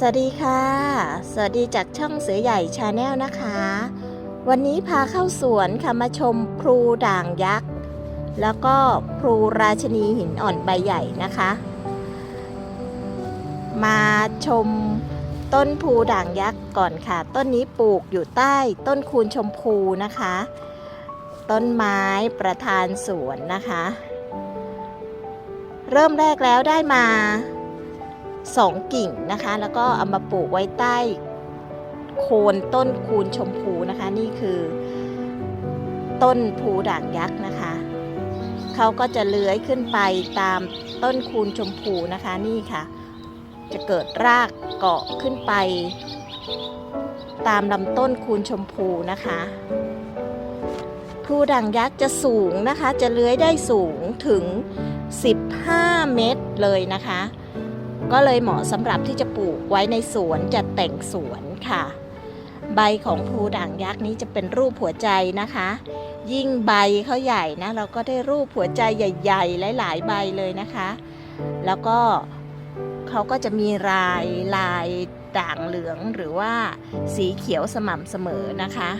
สวัสดีค่ะ สวัสดีจากช่องเสือใหญ่ชาแนลนะคะ วันนี้พาเข้าสวนค่ะมาชมพลูด่างยักษ์ แล้วก็พลูราชนีหินอ่อนใบใหญ่นะคะ มาชมต้นพลูด่างยักษ์ก่อนค่ะ ต้นนี้ปลูกอยู่ใต้ต้นคูณชมพูนะคะ ต้นไม้ประธานสวนนะคะ เริ่มแรกแล้วได้มา สองกิ่งนะคะ แล้วก็เอามาปลูกไว้ใต้โคนต้นคูณชมพูนะคะ นี่คือ ต้นภูด่างยักษ์นะคะเขาก็จะเลื้อยขึ้นไปตามต้นคูณชมพูนะคะนี่ค่ะ จะเกิดรากเกาะขึ้นไป ตามลำต้นคูณชมพูนะคะพูด่างยักษ์จะสูงนะคะ จะเลื้อยได้สูงถึง 15 เมตรเลยนะคะ ก็เลยเหมาะสำหรับที่จะปลูกไว้ในสวนจัดแต่งสวนค่ะ ใบของพลูด่างยักษ์นี้จะเป็นรูปหัวใจนะคะ ยิ่งใบเขาใหญ่นะเราก็ได้รูปหัวใจใหญ่ ๆ หลาย ๆ ใบเลยนะคะ แล้วก็เขาก็จะมีลายลายด่างเหลืองหรือว่าสีเขียวสม่ำเสมอนะคะ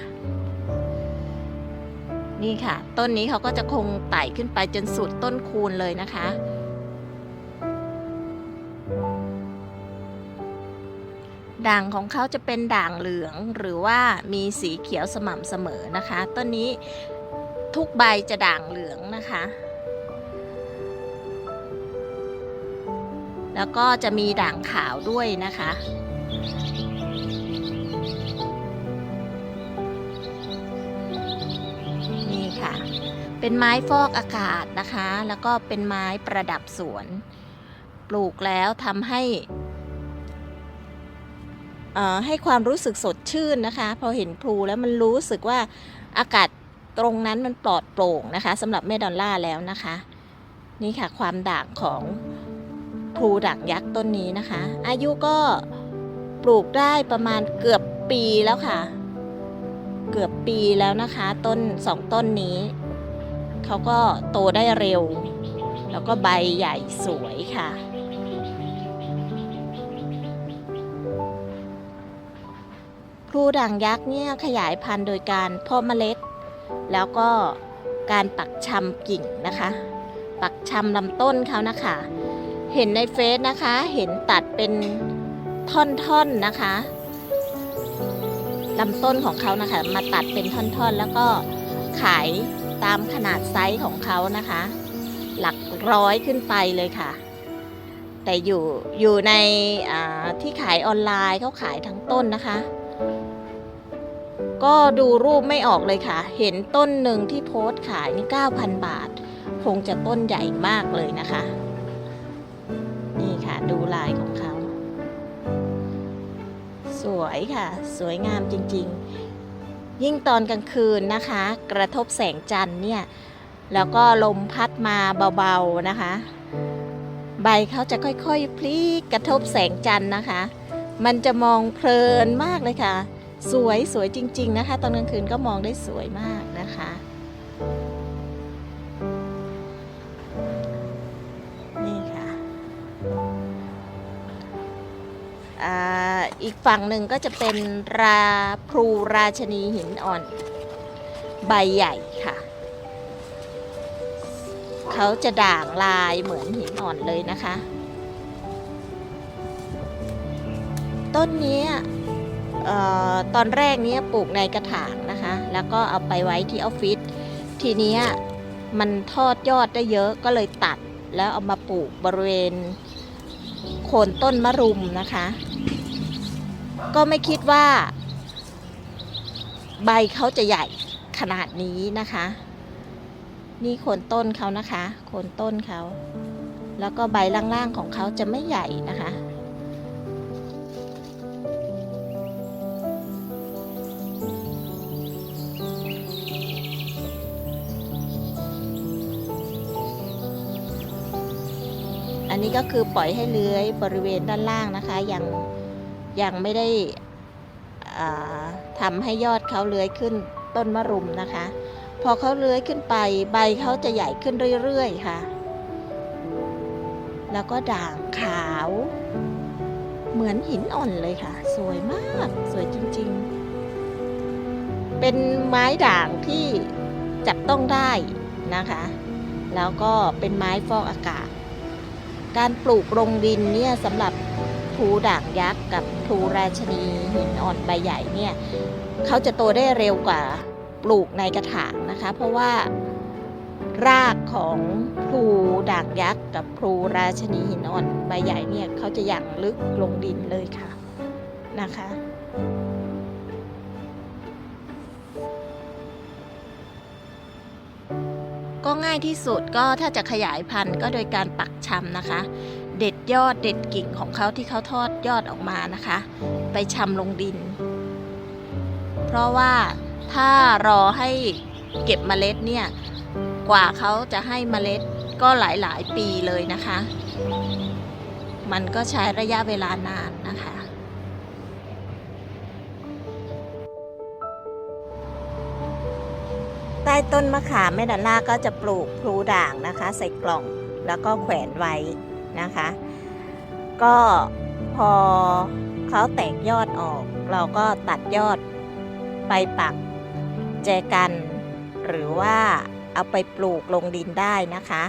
นี่ค่ะ ต้นนี้เขาก็จะคงไต่ขึ้นไปจนสุดต้นคูณเลยนะคะ ด่างของเขาจะเป็นด่างเหลืองหรือว่ามีสีเขียวสม่ำเสมอนะคะต้นนี้ทุกใบจะด่างเหลืองนะคะ แล้วก็จะมีด่างขาวด้วยนะคะ นี่ค่ะ เป็นไม้ฟอกอากาศนะคะ แล้วก็เป็นไม้ประดับสวน ปลูกแล้วทำให้ ให้ความรู้สึกสดชื่นนะคะ พอเห็นพลูแล้วมันรู้สึกว่าอากาศตรงนั้นมันปลอดโปร่งนะคะสำหรับแม่ดอลล่าแล้วนะคะ นี่ค่ะความด่างของพลูด่างยักษ์ต้นนี้นะคะ อายุก็ปลูกได้ประมาณเกือบปีแล้วค่ะ เกือบปีแล้วนะคะ ต้นสองต้นนี้เขาก็โตได้เร็ว แล้วก็ใบใหญ่สวยค่ะ พลูด่างยักษ์เนี่ยขยายพันธุ์โดยการเพาะเมล็ด แล้วก็การปักชำกิ่งนะคะ ปักชำลำต้นเขานะคะ เห็นในเฟซนะคะ เห็นตัดเป็นท่อนๆนะคะลำต้นของเขานะคะ มาตัดเป็นท่อนๆ แล้วก็ขายตามขนาดไซส์ของเขานะคะ หลักร้อยขึ้นไปเลยค่ะ แต่อยู่อยู่ในที่ขายออนไลน์เขาขายทั้งต้นนะคะ ก็ดูรูปไม่ออกเลยค่ะ เห็นต้นหนึ่งที่โพสต์ขายนี่9,000 บาท คงจะต้นใหญ่มากเลยนะคะ นี่ค่ะดูลายของเขา สวยค่ะ สวยงามจริง ๆ ยิ่งตอนกลางคืนนะคะ กระทบแสงจันทร์เนี่ย แล้วก็ลมพัดมาเบาๆนะคะ ใบเขาจะค่อยๆ พลิกกระทบแสงจันทร์นะคะ มันจะมองเพลินมากเลยค่ะ สวยสวยจริง ๆ นะคะ ตอนกลางคืนก็มองได้สวยมากนะคะนี่ค่ะอีกฝั่งหนึ่งก็จะเป็นราพลูราชนีหินอ่อนใบใหญ่ค่ะ เขาจะด่างลายเหมือนหินอ่อนเลยนะคะ ต้นนี้ ตอนแรกเนี้ยปลูกในกระถางนะคะ แล้วก็เอาไปไว้ที่ออฟฟิศทีเนี้ยมันทอดยอดได้เยอะก็เลยตัดแล้วเอามาปลูกบริเวณโคนต้นมะรุมนะคะ ก็ไม่คิดว่า ใบเขาจะใหญ่ขนาดนี้นะคะ นี่โคนต้นเขานะคะ โคนต้นเขา แล้วก็ใบล่างๆของเขาจะไม่ใหญ่นะคะ นนี้ก็คือปล่อยให้เลื้อยบริเวณด้านล่างนะคะ ยังยังไม่ได้อ่าทำให้ยอดเขาเลื้อยขึ้นต้นมะรุมนะคะ พอเขาเลื้อยขึ้นไป ใบเขาจะใหญ่ขึ้นเรื่อยๆค่ะ แล้วก็ด่างขาว เหมือนหินอ่อนเลยค่ะ สวยมากสวยจริงๆ เป็นไม้ด่างที่จับต้องได้นะคะ แล้วก็เป็นไม้ฟอกอากาศ การปลูกลงดินเนี่ยสำหรับพลูด่างยักษ์กับพลูราชนีหินอ่อนใบใหญ่เนี่ยเขาจะโตได้เร็วกว่าปลูกในกระถางนะคะ เพราะว่ารากของพลูด่างยักษ์กับพลูราชนีหินอ่อนใบใหญ่เนี่ยเขาจะอย่างลึกลงดินเลยค่ะนะคะายที่สุดก็ถ้าจะขยายพันธุ์ก็โดยการปักชำนะคะ เด็ดยอดเด็ดกิ่งของเขาที่เขาทอดยอดออกมานะคะ ไปชำลงดิน เพราะว่าถ้ารอให้เก็บเมล็ดเนี่ยกว่าเขาจะให้เมล็ดก็หลายๆปีเลยนะคะ มันก็ใช้ระยะเวลานานนะคะ ใต้ต้นมะขามแม่ดันล่าก็จะปลูกพลูด่างนะคะ ใส่กล่องแล้วก็แขวนไว้นะคะ ก็พอเขาแตกยอดออก เราก็ตัดยอดไปปักแจกัน หรือว่าเอาไปปลูกลงดินได้นะคะ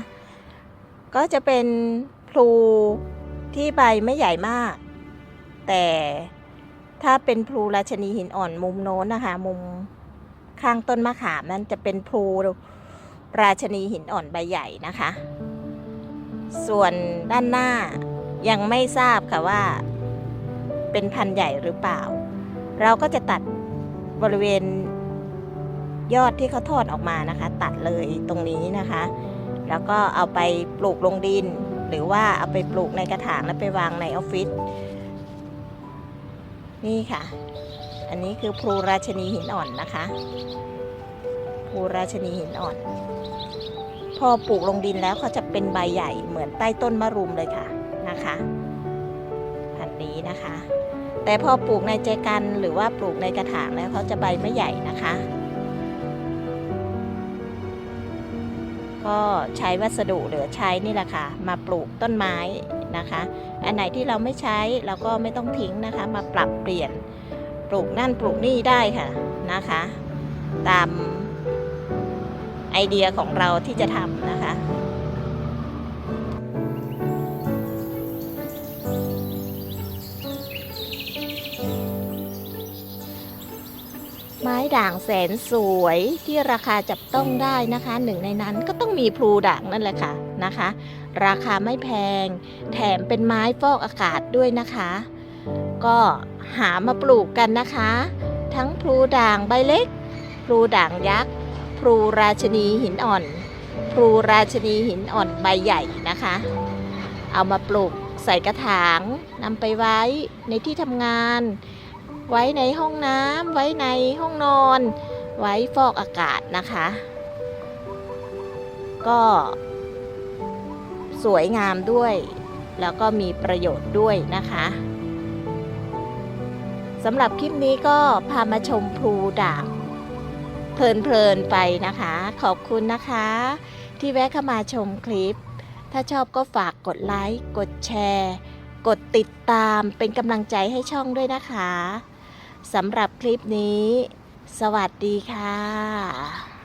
ก็จะเป็นพลูที่ใบไม่ใหญ่มาก แต่ถ้าเป็นพลูราชนีหินอ่อนมุมโน้นนะคะ มุม ข้างต้นมะขามนั้นจะเป็นพลูราชนีหินอ่อนใบใหญ่นะคะ ส่วนด้านหน้ายังไม่ทราบค่ะว่า เป็นพันธุ์ใหญ่หรือเปล่า เราก็จะตัดบริเวณยอดที่เขาทอดออกมานะคะ ตัดเลยตรงนี้นะคะ แล้วก็เอาไปปลูกลงดิน หรือว่าเอาไปปลูกในกระถางแล้วไปวางในออฟฟิศนี่ค่ะ อันนี้คือพลูราชนีหินอ่อนนะคะพลูราชนีหินอ่อน พอปลูกลงดินแล้วเขาจะเป็นใบใหญ่เหมือนใต้ต้นมะรุมเลยค่ะนะคะพันนี้นะคะ แต่พอปลูกในแจกันหรือว่าปลูกในกระถางแล้วเขาจะใบไม่ใหญ่นะคะ ก็ใช้วัสดุเหลือใช้นี่แหละค่ะ มาปลูกต้นไม้นะคะ อันไหนที่เราไม่ใช้เราก็ไม่ต้องทิ้งนะคะ มาปรับเปลี่ยน ปลูกนั่นปลูกนี่ได้ค่ะนะคะ ตามไอเดียของเราที่จะทำนะคะไม้ด่างแสนสวยที่ราคาจับต้องได้นะคะ หนึ่งในนั้นก็ต้องมีพลูด่างนั่นแหละค่ะนะคะ ราคาไม่แพง แถมเป็นไม้ฟอกอากาศด้วยนะคะ ก็ หามาปลูกกันนะคะ ทั้งพลูด่างใบเล็ก พลูด่างยักษ์ พลูราชนีหินอ่อน พลูราชนีหินอ่อนใบใหญ่นะคะ เอามาปลูกใส่กระถางนำไปไว้ในที่ทำงาน ไว้ในห้องน้ำไว้ในห้องนอน ไว้ฟอกอากาศนะคะ ก็สวยงามด้วย แล้วก็มีประโยชน์ด้วยนะคะ สำหรับคลิปนี้ก็พามาชมพลูด่างเพลินๆไปนะคะ ขอบคุณนะคะ ที่แวะเข้ามาชมคลิป ถ้าชอบก็ฝากกดไลค์ กดแชร์ กดติดตามเป็นกำลังใจให้ช่องด้วยนะคะสำหรับคลิปนี้ สวัสดีค่ะ